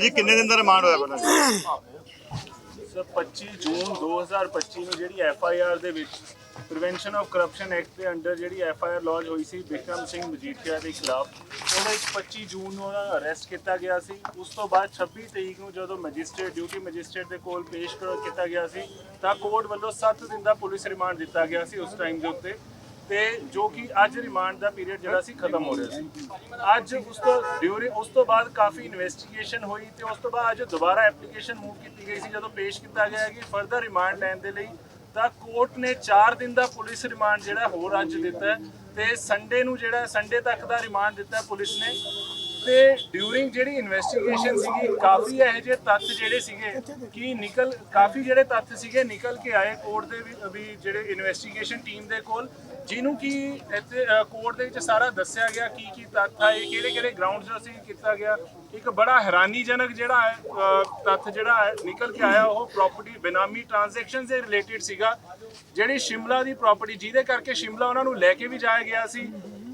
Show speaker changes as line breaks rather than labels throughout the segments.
ਭਾਜੀ, ਕਿੰਨੇ ਦਿਨ ਦਾ ਰਿਮਾਂਡ ਹੋਇਆ ਬਣਾ
ਸਰ 25 ਜੂਨ 2025 ਨੂੰ ਜਿਹੜੀ ਐਫ ਆਈ ਆਰ ਦੇ ਵਿੱਚ ਪ੍ਰੀਵੈਂਸ਼ਨ ਆਫ ਕਰਪਸ਼ਨ ਐਕਟ ਦੇ ਅੰਡਰ ਜਿਹੜੀ ਐਫ ਆਈ ਆਰ ਲੌਂਚ ਹੋਈ ਸੀ ਬਿਕਰਮ ਸਿੰਘ ਮਜੀਠੀਆ ਦੇ ਖਿਲਾਫ ਉਹਨਾਂ ਵਿੱਚ 25 ਜੂਨ ਨੂੰ ਉਹਨਾਂ ਅਰੈਸਟ ਕੀਤਾ ਗਿਆ ਸੀ। ਉਸ ਤੋਂ ਬਾਅਦ 26 ਤਰੀਕ ਨੂੰ ਜਦੋਂ ਮੈਜਿਸਟ੍ਰੇਟ ਡਿਊਟੀ ਮੈਜਿਸਟ੍ਰੇਟ ਦੇ ਕੋਲ ਪੇਸ਼ ਕੀਤਾ ਗਿਆ ਸੀ, ਤਾਂ ਕੋਰਟ ਵੱਲੋਂ 7 ਦਿਨ ਦਾ ਪੁਲਿਸ ਰਿਮਾਂਡ ਦਿੱਤਾ ਗਿਆ ਸੀ ਉਸ ਟਾਈਮ ਦੇ ਉੱਤੇ। ਤੇ ਜੋ ਕਿ ਅੱਜ ਰਿਮਾਂਡ ਦਾ ਪੀਰੀਅਡ ਜਿਹੜਾ ਸੀ, ਖਤਮ ਹੋ ਰਿਹਾ ਸੀ। ਅੱਜ ਉਸ ਤੋਂ ਡਿਊਰਿੰਗ ਉਸ ਤੋਂ ਬਾਅਦ ਕਾਫੀ ਇਨਵੈਸਟੀਗੇਸ਼ਨ ਹੋਈ ਤੇ ਉਸ ਤੋਂ ਬਾਅਦ ਅੱਜ ਦੁਬਾਰਾ ਐਪਲੀਕੇਸ਼ਨ ਮੂਵ ਕੀਤੀ ਗਈ ਸੀ। ਜਦੋਂ ਪੇਸ਼ ਕੀਤਾ ਗਿਆ ਕਿ ਫਰਦਰ ਰਿਮਾਂਡ ਲੈਣ ਦੇ ਲਈ ਤਾਂ ਕੋਰਟ ਨੇ 4 ਦਿਨ ਦਾ ਪੁਲਿਸ ਰਿਮਾਂਡ ਜਿਹੜਾ ਹੋਰ ਅੱਜ ਦਿੱਤਾ ਹੈ ਤੇ ਸੰਡੇ ਨੂੰ ਜਿਹੜਾ ਸੰਡੇ ਤੱਕ ਦਾ ਰਿਮਾਂਡ ਦਿੱਤਾ ਪੁਲਿਸ ਨੇ। ਤੇ ਡਿਊਰਿੰਗ ਜਿਹੜੀ ਇਨਵੈਸਟੀਗੇਸ਼ਨ ਸੀਗੀ, ਕਾਫੀ ਇਹੋ ਜਿਹੇ ਤੱਥ ਜਿਹੜੇ ਸੀਗੇ ਕਿ ਨਿਕਲ, ਕਾਫੀ ਜਿਹੜੇ ਤੱਥ ਸੀਗੇ ਨਿਕਲ ਕੇ ਆਏ ਕੋਰਟ ਦੇ ਵੀ- ਜਿਹੜੇ ਇਨਵੈਸਟੀਗੇਸ਼ਨ ਟੀਮ ਦੇ ਕੋਲ, ਜਿਹਨੂੰ ਕਿ ਇੱਥੇ ਕੋਰਟ ਦੇ ਵਿੱਚ ਸਾਰਾ ਦੱਸਿਆ ਗਿਆ ਕੀ ਕੀ ਤੱਥ ਆਏ ਕਿਹੜੇ ਕਿਹੜੇ ਗਰਾਊਂਡਸ ਅਸੀਂ ਕੀਤਾ ਗਿਆ। ਇੱਕ ਬੜਾ ਹੈਰਾਨੀਜਨਕ ਜਿਹੜਾ ਹੈ ਤੱਥ ਜਿਹੜਾ ਨਿਕਲ ਕੇ ਆਇਆ, ਉਹ ਪ੍ਰਾਪਰਟੀ ਬੇਨਾਮੀ ਟ੍ਰਾਂਜੈਕਸ਼ਨ ਦੇ ਰਿਲੇਟਡ ਸੀਗਾ। ਜਿਹੜੀ ਸ਼ਿਮਲਾ ਦੀ ਪ੍ਰਾਪਰਟੀ ਜਿਹਦੇ ਕਰਕੇ ਸ਼ਿਮਲਾ ਉਹਨਾਂ ਨੂੰ ਲੈ ਕੇ ਵੀ ਜਾਇਆ ਗਿਆ ਸੀ।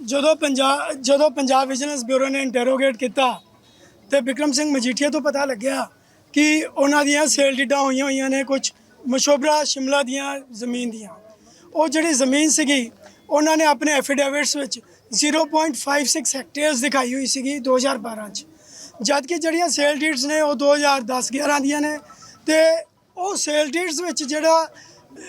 ਜਦੋਂ ਪੰਜਾਬ ਜਦੋਂ ਪੰਜਾਬ ਵਿਜੀਲੈਂਸ ਬਿਊਰੋ ਨੇ ਇੰਟਰੋਗੇਟ ਕੀਤਾ ਤੇ ਵਿਕਰਮ ਸਿੰਘ ਮਜੀਠੀਆ ਤੋਂ ਪਤਾ ਲੱਗਿਆ ਕਿ ਉਹਨਾਂ ਦੀਆਂ ਸੇਲ ਡੀਡਾਂ ਹੋਈਆਂ ਹੋਈਆਂ ਨੇ ਕੁਝ ਮਸ਼ੋਬਰਾ ਸ਼ਿਮਲਾ ਦੀਆਂ ਜ਼ਮੀਨ ਦੀਆਂ। ਉਹ ਜਿਹੜੀ ਜ਼ਮੀਨ ਸੀਗੀ, ਉਹਨਾਂ ਨੇ ਆਪਣੇ ਐਫੀਡੇਵਿਟਸ ਵਿੱਚ 0.56 ਹੈਕਟੇਅਰਸ ਦਿਖਾਈ ਹੋਈ ਸੀਗੀ 2012 ਚ। ਜਦ ਕਿ ਜਿਹੜੀਆਂ ਸੇਲ ਡੀਡਸ ਨੇ ਉਹ 2010-11 ਦੀਆਂ ਨੇ ਤੇ ਉਹ ਸੇਲ ਡੀਡਸ ਵਿੱਚ ਜਿਹੜਾ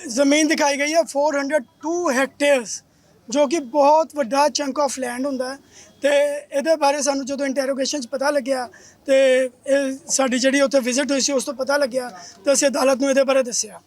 ਜ਼ਮੀਨ ਦਿਖਾਈ ਗਈ ਹੈ 402 ਹੈਕਟੇਅਰਸ ਜੋ ਕਿ ਬਹੁਤ ਵੱਡਾ ਚੰਕ ਆਫ ਲੈਂਡ ਹੁੰਦਾ ਹੈ ਤੇ ਇਹਦੇ ਬਾਰੇ ਸਾਨੂੰ ਜਦੋਂ ਇੰਟਰੋਗੇਸ਼ਨ 'ਚ ਪਤਾ ਲੱਗਿਆ ਤੇ ਇਹ ਸਾਡੀ ਜਿਹੜੀ ਉੱਥੇ ਵਿਜ਼ਿਟ ਹੋਈ ਸੀ, ਉਸ ਤੋਂ ਪਤਾ ਲੱਗਿਆ ਤੇ ਅਸੀਂ ਅਦਾਲਤ ਨੂੰ ਇਹਦੇ ਬਾਰੇ ਦੱਸਿਆ।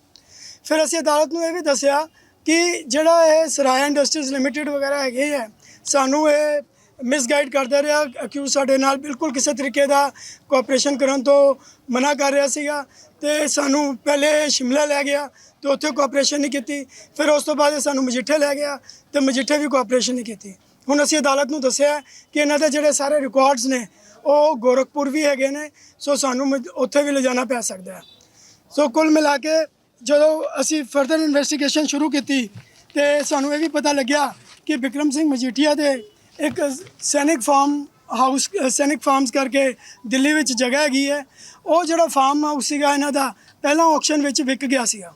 ਫਿਰ ਅਸੀਂ ਅਦਾਲਤ ਨੂੰ ਇਹ ਵੀ ਦੱਸਿਆ ਕਿ ਜਿਹੜਾ ਇਹ ਸਰਾਇਆ ਇੰਡਸਟਰੀਜ਼ ਲਿਮਟਿਡ ਵਗੈਰਾ ਹੈਗੇ ਹੈ ਸਾਨੂੰ ਇਹ ਮਿਸਗਾਈਡ ਕਰਦਾ ਰਿਹਾ ਅਕਿਊਜ਼ ਸਾਡੇ ਨਾਲ ਬਿਲਕੁਲ ਕਿਸੇ ਤਰੀਕੇ ਦਾ ਕੋਆਪਰੇਸ਼ਨ ਕਰਨ ਤੋਂ ਮਨਾ ਕਰ ਰਿਹਾ ਸੀਗਾ ਤੇ ਸਾਨੂੰ ਪਹਿਲੇ ਸ਼ਿਮਲਾ ਲੈ ਗਿਆ ਤੇ ਉੱਥੇ ਕੋਆਪਰੇਸ਼ਨ ਨਹੀਂ ਕੀਤੀ। ਫਿਰ ਉਸ ਤੋਂ ਬਾਅਦ ਇਹ ਸਾਨੂੰ ਮਜੀਠੇ ਲੈ ਗਿਆ ਤੇ ਮਜੀਠੇ ਵੀ ਕੋਆਪਰੇਸ਼ਨ ਨਹੀਂ ਕੀਤੀ। ਹੁਣ ਅਸੀਂ ਅਦਾਲਤ ਨੂੰ ਦੱਸਿਆ ਕਿ ਇਹਨਾਂ ਦੇ ਜਿਹੜੇ ਸਾਰੇ ਰਿਕਾਰਡਸ ਨੇ, ਉਹ ਗੋਰਖਪੁਰ ਵੀ ਹੈਗੇ ਨੇ, ਸੋ ਸਾਨੂੰ ਮਜ- ਉੱਥੇ ਵੀ ਲਿਜਾਣਾ ਪੈ ਸਕਦਾ ਹੈ। ਸੋ ਕੁੱਲ ਮਿਲਾ ਕੇ ਜਦੋਂ ਅਸੀਂ ਫਰਦਰ ਇਨਵੈਸਟੀਗੇਸ਼ਨ ਸ਼ੁਰੂ ਕੀਤੀ ਤੇ ਸਾਨੂੰ ਇਹ ਵੀ ਪਤਾ ਲੱਗਿਆ ਕਿ ਵਿਕਰਮ ਸਿੰਘ ਮਜੀਠੀਆ ਦੇ ਇੱਕ ਸੈਨਿਕ ਫਾਰਮ ਹਾਊਸ ਸੈਨਿਕ ਫਾਰਮਸ ਕਰਕੇ ਦਿੱਲੀ ਵਿੱਚ ਜਗ੍ਹਾ ਹੈਗੀ ਹੈ। ਉਹ ਜਿਹੜਾ ਫਾਰਮ ਹਾਊਸ ਸੀਗਾ, ਇਹਨਾਂ ਦਾ ਪਹਿਲਾਂ ਆਕਸ਼ਨ ਵਿੱਚ ਵਿਕ ਗਿਆ ਸੀਗਾ।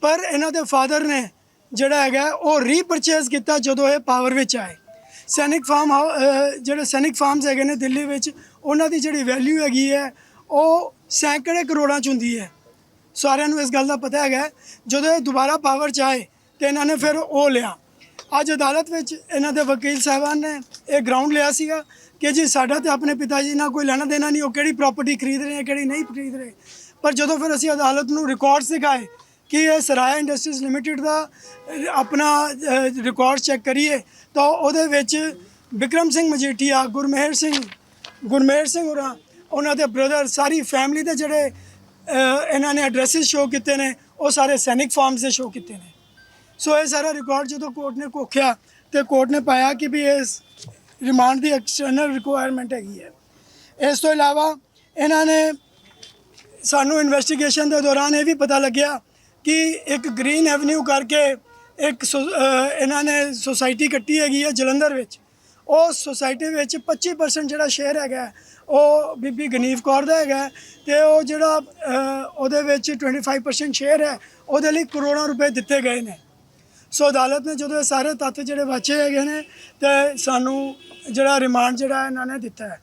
ਪਰ ਇਹਨਾਂ ਦੇ ਫਾਦਰ ਨੇ ਜਿਹੜਾ ਹੈਗਾ, ਉਹ ਰੀਪਰਚੇਜ਼ ਕੀਤਾ ਜਦੋਂ ਇਹ ਪਾਵਰ ਵਿੱਚ ਆਏ। ਸੈਨਿਕ ਫਾਰਮ ਹਾਊ- ਜਿਹੜੇ ਸੈਨਿਕ ਫਾਰਮਸ ਹੈਗੇ ਨੇ ਦਿੱਲੀ ਵਿੱਚ, ਉਹਨਾਂ ਦੀ ਜਿਹੜੀ ਵੈਲਿਊ ਹੈਗੀ ਹੈ, ਉਹ ਸੈਂਕੜੇ ਕਰੋੜਾਂ ਚ ਹੁੰਦੀ ਹੈ। ਸਾਰਿਆਂ ਨੂੰ ਇਸ ਗੱਲ ਦਾ ਪਤਾ ਹੈਗਾ, ਜਦੋਂ ਇਹ ਦੁਬਾਰਾ ਪਾਵਰ ਚ ਆਏ, ਤੇ ਇਹਨਾਂ ਨੇ ਫਿਰ ਉਹ ਲਿਆ। ਅੱਜ ਅਦਾਲਤ ਵਿੱਚ ਇਹਨਾਂ ਦੇ ਵਕੀਲ ਸਾਹਿਬਾਨ ਨੇ ਇਹ ਗਰਾਊਂਡ ਲਿਆ ਸੀਗਾ ਕਿ ਜੀ ਸਾਡਾ ਤੇ ਆਪਣੇ ਪਿਤਾ ਜੀ ਨਾਲ ਕੋਈ ਲੈਣਾ ਦੇਣਾ ਨਹੀਂ, ਉਹ ਕਿਹੜੀ ਪ੍ਰਾਪਰਟੀ ਖਰੀਦ ਰਹੇ ਹੈ ਕਿਹੜੀ ਨਹੀਂ ਖਰੀਦ ਰਹੇ। ਪਰ ਜਦੋਂ ਫਿਰ ਅਸੀਂ ਅਦਾਲਤ ਨੂੰ ਰਿਕਾਰਡਸ ਦਿਖਾਏ ਕਿ ਇਹ ਸਰਾਇਆ ਇੰਡਸਟਰੀਜ਼ ਲਿਮਟਿਡ ਦਾ ਆਪਣਾ ਰਿਕਾਰਡ ਚੈੱਕ ਕਰੀਏ, ਤਾਂ ਉਹਦੇ ਵਿੱਚ ਵਿਕਰਮ ਸਿੰਘ ਮਜੀਠੀਆ, ਗੁਰਮੇਹਰ ਸਿੰਘ ਗੁਰਮੇਹਰ ਸਿੰਘ ਹੋਰਾਂ, ਉਹਨਾਂ ਦੇ ਬ੍ਰਦਰ ਸਾਰੀ ਫੈਮਿਲੀ ਦੇ ਜਿਹੜੇ ਇਹਨਾਂ ਨੇ ਐਡਰੈਸਿਸ ਸ਼ੋ ਕੀਤੇ ਨੇ, ਉਹ ਸਾਰੇ ਸੈਨਿਕ ਫਾਰਮਸ ਦੇ ਸ਼ੋ ਕੀਤੇ ਨੇ। ਸੋ ਇਹ ਸਾਰਾ ਰਿਕਾਰਡ ਜਦੋਂ ਕੋਰਟ ਨੇ ਕੋਖਿਆ ਤੇ ਕੋਰਟ ਨੇ ਪਾਇਆ ਕਿ ਵੀ ਇਸ ਰਿਮਾਂਡ ਦੀ ਐਕਸਟਰਨਲ ਰਿਕੁਆਇਰਮੈਂਟ ਹੈਗੀ ਹੈ। ਇਸ ਤੋਂ ਇਲਾਵਾ ਇਹਨਾਂ ਨੇ ਸਾਨੂੰ ਇਨਵੈਸਟੀਗੇਸ਼ਨ ਦੇ ਦੌਰਾਨ ਇਹ ਵੀ ਪਤਾ ਲੱਗਿਆ ਕਿ ਇੱਕ ਗ੍ਰੀਨ ਐਵਨਿਊ ਕਰਕੇ ਇੱਕ ਸੋ- ਇਹਨਾਂ ਨੇ ਸੋਸਾਇਟੀ ਕੱਟੀ ਹੈਗੀ ਹੈ ਜਲੰਧਰ ਵਿੱਚ। ਉਹ ਸੁਸਾਇਟੀ ਵਿੱਚ 25% ਜਿਹੜਾ ਸ਼ੇਅਰ ਹੈਗਾ, ਉਹ ਬੀਬੀ ਗਨੀਵ ਕੌਰ ਦਾ ਹੈਗਾ ਹੈ ਤੇ ਉਹ ਜਿਹੜਾ ਉਹਦੇ ਵਿੱਚ 25% ਸ਼ੇਅਰ ਹੈ, ਉਹਦੇ ਲਈ ਕਰੋੜਾਂ ਰੁਪਏ ਦਿੱਤੇ ਗਏ ਨੇ। ਸੋ ਅਦਾਲਤ ਨੇ ਜਦੋਂ ਇਹ ਸਾਰੇ ਤੱਥ ਜਿਹੜੇ ਵਾਚੇ ਹੈਗੇ ਨੇ ਤੇ ਸਾਨੂੰ ਜਿਹੜਾ ਰਿਮਾਂਡ ਜਿਹੜਾ ਇਹਨਾਂ ਨੇ ਦਿੱਤਾ ਹੈ।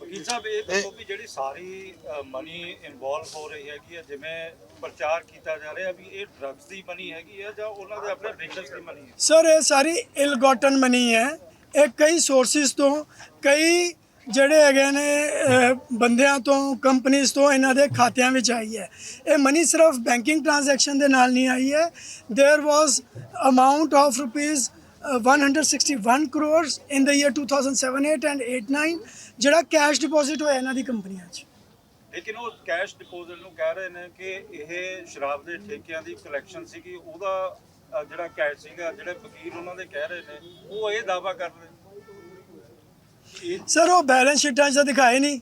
ਵਕੀਲ ਸਾਹਿਬ ਇਹ ਦੱਸੋ ਵੀ ਜਿਹੜੀ ਸਾਰੀ ਮਨੀ ਇਨਵੋਲਵ ਹੋ ਰਹੀ ਹੈਗੀ ਹੈ ਜਿਵੇਂ ਪ੍ਰਚਾਰ ਕੀਤਾ ਜਾ ਰਿਹਾ ਵੀ ਇਹ ਡਰੱਗਸ ਦੀ ਮਨੀ ਹੈਗੀ ਹੈ ਜਾਂ ਉਹਨਾਂ ਦੇ ਆਪਣੇ ਬਿਜ਼ਨਸ ਦੀ ਮਨੀ ਹੈ?
ਸਰ ਇਹ ਸਾਰੀ ਇਲ ਗੋਟਨ ਮਨੀ ਹੈ। ਇਹ ਕਈ ਸੋਰਸਿਸ ਤੋਂ ਕਈ ਜਿਹੜੇ ਹੈਗੇ ਨੇ ਅਹ, ਬੰਦਿਆਂ ਤੋਂ ਕੰਪਨੀਆਂ ਤੋਂ ਇਹਨਾਂ ਦੇ ਖਾਤਿਆਂ ਵਿੱਚ ਆਈ ਹੈ ਇਹ ਮਨੀ ਸਿਰਫ ਬੈਂਕਿੰਗ ਟ੍ਰਾਂਜੈਕਸ਼ਨ ਦੇ ਨਾਲ ਨਹੀਂ ਆਈ ਹੈ there was amount of rupees 161 crores in the year 2007 8 and 8 9 ਜਿਹੜਾ ਕੈਸ਼ ਡਿਪੋਜ਼ਿਟ ਹੋਇਆ ਇਹਨਾਂ ਦੀ ਕੰਪਨੀਆਂ 'ਚ
ਲੇਕਿਨ ਉਹ ਕੈਸ਼ ਡਿਪੋਜ਼ਿਟ ਨੂੰ ਕਹਿ ਰਹੇ ਨੇ ਕਿ ਇਹ ਸ਼ਰਾਬ ਦੇ ਠੇਕਿਆਂ ਦੀ ਕਲੈਕਸ਼ਨ ਸੀਗੀ ਉਹਦਾ ਅ, ਜਿਹੜਾ ਕੈਸ਼ ਸੀਗਾ ਜਿਹੜੇ ਵਕੀਲ ਉਹਨਾਂ ਦੇ ਕਹਿ ਰਹੇ ਨੇ ਉਹ ਇਹ ਦਾਵਾ ਕਰ ਰਹੇ
ਸਰ ਉਹ ਬੈਲੈਂਸ ਸ਼ੀਟਾਂ 'ਚ ਤਾਂ ਦਿਖਾਏ ਨਹੀਂ।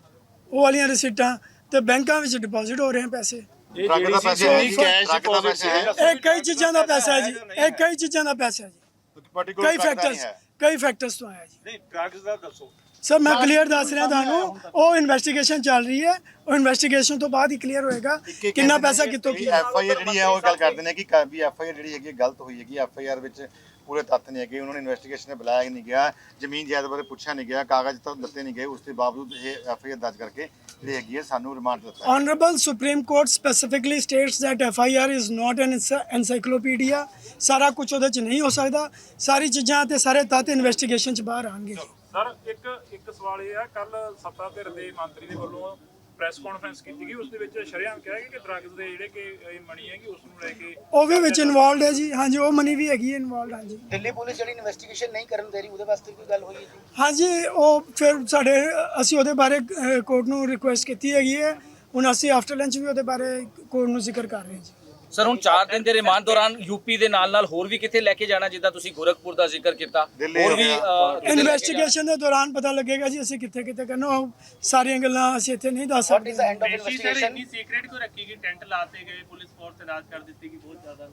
ਉਹ ਵਾਲੀਆਂ ਰਸੀਟਾਂ ਤੇ ਬੈਂਕਾਂ ਵਿੱਚ ਡਿਪੋਜ਼ਿਟ ਹੋ ਰਹੇ ਹਨ ਪੈਸੇ।
ਇਹ
ਟਰੱਕ ਦਾ ਪੈਸਾ ਹੈ ਜੀ
ਕੈਸ਼
ਟਰੱਕ ਦਾ ਪੈਸਾ ਹੈ।
ਇਹ ਕਈ ਚੀਜ਼ਾਂ ਦਾ ਪੈਸਾ ਹੈ ਜੀ ਇਹ ਕਈ ਚੀਜ਼ਾਂ ਦਾ ਪੈਸਾ ਹੈ ਜੀ। ਕਈ ਫੈਕਟਰਸ ਕਈ ਫੈਕਟਰਸ ਤੋਂ ਆਇਆ ਜੀ।
ਨਹੀਂ ਡਰੱਗਸ ਦਾ ਦੱਸੋ।
ਸਰ ਮੈਂ ਕਲੀਅਰ ਦੱਸ ਰਿਹਾ ਤੁਹਾਨੂੰ ਉਹ ਇਨਵੈਸਟੀਗੇਸ਼ਨ ਚੱਲ ਰਹੀ ਹੈ। ਉਹ ਇਨਵੈਸਟੀਗੇਸ਼ਨ ਤੋਂ ਬਾਅਦ ਹੀ ਕਲੀਅਰ ਹੋਏਗਾ ਕਿੰਨਾ ਪੈਸਾ ਕਿੱਥੋਂ ਕੀ
ਐਫ ਆਈ ਆਰ ਜਿਹੜੀ ਹੈ ਉਹ ਗੱਲ ਕਰਦੇ ਨੇ ਕਿ ਕ- ਵੀ ਐਫ ਆਈ ਆਰ ਜਿਹੜੀ ਹੈਗੀ ਗਲਤ ਹੋਈ ਹੈਗੀ ਐਫ ਆਈ ਆਰ ਵਿੱਚ ਪੂਰੇ ਤੱਥ ਨਹੀਂ ਹੈਗੇ ਉਹਨਾਂ ਨੇ ਇਨਵੈਸਟੀਗੇਸ਼ਨ ਤੇ ਬੁਲਾਇਆ ਨਹੀਂ ਗਿਆ ਜ਼ਮੀਨ ਜਾਇਦਾਦ ਬਾਰੇ ਪੁੱਛਿਆ ਨਹੀਂ ਗਿਆ ਕਾਗਜ਼ ਤਾਂ ਦਿੱਤੇ ਨਹੀਂ ਗਏ ਉਸ ਦੇ ਬਾਵਜੂਦ ਇਹ ਐਫ ਆਈ ਆਰ ਦਰਜ ਕਰਕੇ ਜਿਹੜੀ ਹੈਗੀ ਹੈ ਸਾਨੂੰ ਰਿਮਾਂਡ ਦਿੱਤਾ ਹੈ।
Honorable Supreme Court specifically states that FIR is not an ency- encyclopedia ਸਾਰਾ ਕੁਝ ਉਹਦੇ ਚ ਨਹੀਂ ਹੋ ਸਕਦਾ ਸਾਰੀ ਚੀਜ਼ਾਂ ਤੇ ਸਾਰੇ ਤੱਤ ਇਨਵੈਸਟੀਗੇਸ਼ਨ ਚ ਬਾਹਰ ਆਣਗੇ
ਸਰ ਇੱਕ ਇੱਕ ਸਵਾਲ ਇਹ ਆ ਕੱਲ ਸੱਤਾ ਧਿਰ ਦੇ ਮੰਤਰੀ ਦੇ ਵੱਲੋਂ ਪ੍ਰੈਸ ਕਾਨਫਰੰਸ ਕੀਤੀ ਗਈ ਉਸ ਦੇ ਵਿੱਚ ਸ਼ਰੇਆਮ ਕਿਹਾ ਗਿਆ ਕਿ ਡਰੱਗਸ ਦੇ ਜਿਹੜੇ ਕਿ ਇਹ ਮਣੀ ਹੈਗੀ ਉਸ ਨੂੰ ਲੈ ਕੇ
ਉਹ ਵੀ ਵਿੱਚ ਇਨਵੋਲਡ ਹੈ ਜੀ। ਹਾਂਜੀ ਉਹ ਮਨੀ ਵੀ ਹੈਗੀ ਹੈ ਇਨਵੋਲਡ ਹਾਂਜੀ।
ਦਿੱਲੀ ਪੁਲਿਸ ਜਿਹੜੀ ਇਨਵੈਸਟੀਗੇਸ਼ਨ ਨਹੀਂ ਕਰਨ ਦੇ ਰਹੀ ਉਹਦੇ ਵਾਸਤੇ ਕੋਈ ਗੱਲ ਹੋਈ ਹੈ ਜੀ?
ਹਾਂਜੀ ਉਹ ਫਿਰ ਸਾਡੇ ਅਸੀਂ ਉਹਦੇ ਬਾਰੇ ਕੋਰਟ ਨੂੰ ਰਿਕੁਐਸਟ ਕੀਤੀ ਹੈਗੀ ਹੈ। ਹੁਣ ਅਸੀਂ ਆਫਟਰ ਲੰਚ ਵੀ ਉਹਦੇ ਬਾਰੇ ਕੋਰਟ ਨੂੰ ਜ਼ਿਕਰ ਕਰ ਰਹੇ ਹਾਂ ਜੀ।
ਸਰ ਹੁਣ 4 ਦਿਨ ਦੇ ਰਿਮਾਂਡ ਦੌਰਾਨ ਯੂਪੀ ਦੇ ਨਾਲ ਨਾਲ ਹੋਰ ਵੀ ਕਿੱਥੇ ਲੈ ਕੇ ਜਾਣਾ ਜਿੱਦਾਂ ਤੁਸੀਂ ਗੋਰਖਪੁਰ ਦਾ ਜ਼ਿਕਰ ਕੀਤਾ ਹੋਰ ਵੀ ਕਿਤੇ
ਇਨਵੈਸਟੀਗੇਸ਼ਨ ਦੇ ਦੌਰਾਨ ਪਤਾ ਲੱਗੇਗਾ ਜੀ ਅਸੀਂ ਕਿੱਥੇ ਕਿੱਥੇ ਕਰਨਾ ਉਹ ਸਾਰੀਆਂ ਗੱਲਾਂ ਅਸੀਂ ਇੱਥੇ ਨਹੀਂ ਦੱਸ ਸਕਦੇ
the end of investigation
secret ਕਿਉਂ ਰੱਖੀ ਗਈ? ਟੈਂਟ ਲਾਤੇ ਗਏ ਪੁਲਿਸ ਫੋਰਸ ਰਾਜ ਕਰ ਦਿੱਤੀ ਕਿ ਬਹੁਤ ਜ਼ਿਆਦਾ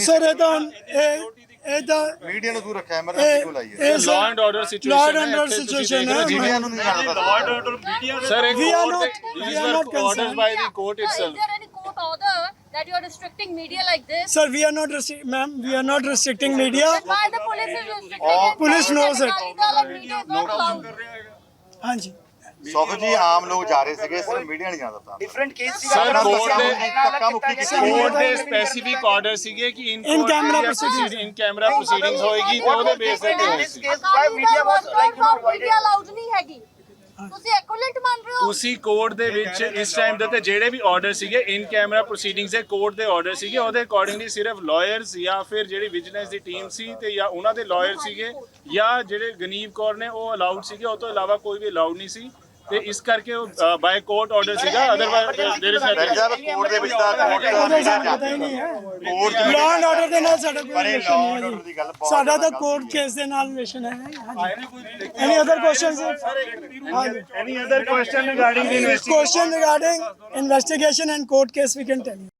ਸਰ ਇਹ ਤਾਂ ਇਹ ਇਹ ਤਾਂ
ਮੀਡੀਆ ਨੂੰ ਦੂਰ ਰੱਖਿਆ ਐਮਰਜੈਂਸੀ ਕੋਲ ਆਈ ਹੈ।
order situation
law and
ਹੈ, ਤੁਸੀਂ
situation
ਦੇਖ ਰਹੇ ਹੋ
ਮੀਡੀਆ ਨੂੰ ਨਹੀਂ ਜਾਣਦਾ
ਲਾਰਡ ਆਰਡਰ ਮੀਡੀਆ ਦੇ
sir
We are not- we are not concerned.
by the court
So
itself
Is there any court order that you are restricting media like this?
Sir, we are not restrict, ma'am. We are not restricting media.
Then why the police is restricting it?
police knows it.
Illegal and media is not allowed.
ਹਾਂਜੀ
ਸੌਖ ਜੀ ਆਮ ਲੋਕ ਜਾ ਰਹੇ ਸੀਗੇ ਸਿਰ media ਨਹੀਂ ਜਾਣਦਾ ਤਾਂ
ਡਿਫਰੈਂਟ ਕੇਸ ਸੀ
Sir, court ਦੇ-
ਧੱਕਾ ਮੁੱਕੀ ਕੀਤੀ
ਕੋਰਟ ਦੇ ਸਪੈਸੀਫਿਕ ਆਰਡਰ ਸੀਗੇ ਕਿ in
In camera proceedings.
In camera proceedings ਹੋਏਗੀ ਤੇ ਉਹਦੇ ਬੇਸ ਤੇ ਹੋਈ ਸੀ
Akali Dal was not from media allowed ਨਹੀਂ ਹੈਗੀ ਤੁਸੀਂ equivalent ਮੰਨ ਰਹੇ ਹੋ?
ਤੁਸੀਂ ਕੋਰਟ ਦੇ ਵਿੱਚ ਇਸ ਟਾਈਮ ਦੇ ਤੇ ਜਿਹੜੇ ਵੀ ਆਰਡਰ ਸੀਗੇ ਇਨ ਕੈਮਰਾ ਪ੍ਰੋਸੀਡਿੰਗਸ ਦੇ ਕੋਰਟ ਦੇ ਆਰਡਰ ਸੀਗੇ ਉਹਦੇ ਅਕੋਰਡਿੰਗਲੀ ਸਿਰਫ ਲਾਇਰਸ ਜਾਂ ਫਿਰ ਜਿਹੜੀ ਵਿਜੀਲੈਂਸ ਦੀ ਟੀਮ ਸੀ ਤੇ ਜਾਂ ਉਹਨਾਂ ਦੇ ਲਾਇਰ ਸੀਗੇ ਜਾਂ ਜਿਹੜੇ ਗਨੀਵ ਕੌਰ ਨੇ ਉਹ ਅਲਾਉਡ ਸੀਗੇ ਉਹ ਤੋਂ ਇਲਾਵਾ ਕੋਈ ਵੀ ਅਲਾਉਡ ਨਹੀਂ ਸੀ। ਤੇ ਇਸ ਕਰਕੇ ਉਹ ਬਾਈ ਕੋਰਟ ਆਰਡਰ ਸੀਗਾ ਅਦਰਵਾਈਜ਼ ਦੇਰ ਇਜ਼
ਡਾਕਟਰ ਸਾਹਿਬ ਕੋਰਟ ਦੇ ਵਿੱਚ ਤਾਂ ਕੋਰਟ
ਪਤਾ ਹੀ। ਨਹੀਂ ਹੈ।
ਕੋਰਟ ਦੇ
ਲਾਅ ਐਂਡ ਆਰਡਰ ਦੇ ਨਾਲ ਸਾਡਾ ਕੋਈ ਰਿਲੇਸ਼ਨ ਨਹੀਂ ਹੈ। ਜੀ ਸਾਡਾ ਤਾਂ ਕੋਰਟ ਕੇਸ ਦੇ ਨਾਲ ਰਿਲੇਸ਼ਨ ਹੈ। ਹਾਂਜੀ। Any other questions
any other question regarding
question regarding investigation and court case we can tell you